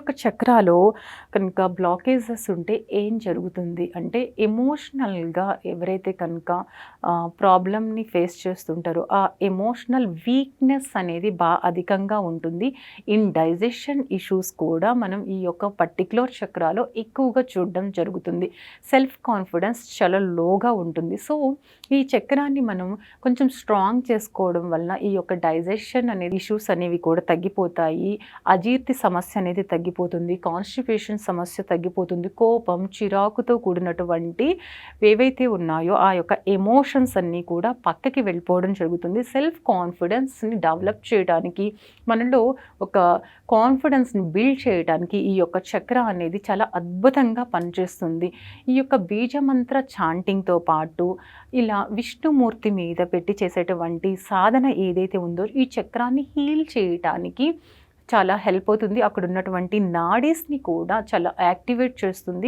యొక్క చక్రాలో కనుక బ్లాకేజెస్ ఉంటే ఏం జరుగుతుంది? అంటే ఎమోషనల్గా ఎవరైతే కనుక ప్రాబ్లమ్ని ఫేస్ చేస్తుంటారో ఆ ఎమోషనల్ వీక్నెస్ అనేది బాగా అధికంగా ఉంటుంది. ఇన్ డైజెషన్ ఇష్యూస్ కూడా మనం ఈ యొక్క పర్టిక్యులర్ చక్రాలో ఎక్కువగా చూడడం జరుగుతుంది. సెల్ఫ్ కాన్ఫిడెన్స్ చాలా లోగా ఉంటుంది. సో ఈ చక్రాన్ని మనం కొంచెం స్ట్రాంగ్ చేసుకోవడం వలన ఈ యొక్క డైజెషన్ అనేది ఇష్యూస్ అనేవి కూడా తగ్గిపోతాయి. అజీర్తి సమస్య అనేది తగ్గి తగ్గిపోతుంది కాన్స్టిపేషన్ సమస్య తగ్గిపోతుంది కోపం చిరాకుతో కూడినటువంటి ఏవైతే ఉన్నాయో ఆ యొక్క ఎమోషన్స్ అన్నీ కూడా పక్కకి వెళ్ళిపోవడం జరుగుతుంది. సెల్ఫ్ కాన్ఫిడెన్స్ని డెవలప్ చేయడానికి మనలో ఒక కాన్ఫిడెన్స్ని బిల్డ్ చేయడానికి ఈ యొక్క చక్ర అనేది చాలా అద్భుతంగా పనిచేస్తుంది. ఈ యొక్క బీజమంత్ర చాంటింగ్తో పాటు ఇలా విష్ణుమూర్తి మీద పెట్టి చేసేటువంటి సాధన ఏదైతే ఉందో ఈ చక్రాన్ని హీల్ చేయటానికి చాలా హెల్ప్ అవుతుంది. అక్కడ ఉన్నటువంటి నాడీస్ని కూడా చాలా యాక్టివేట్ చేస్తుంది.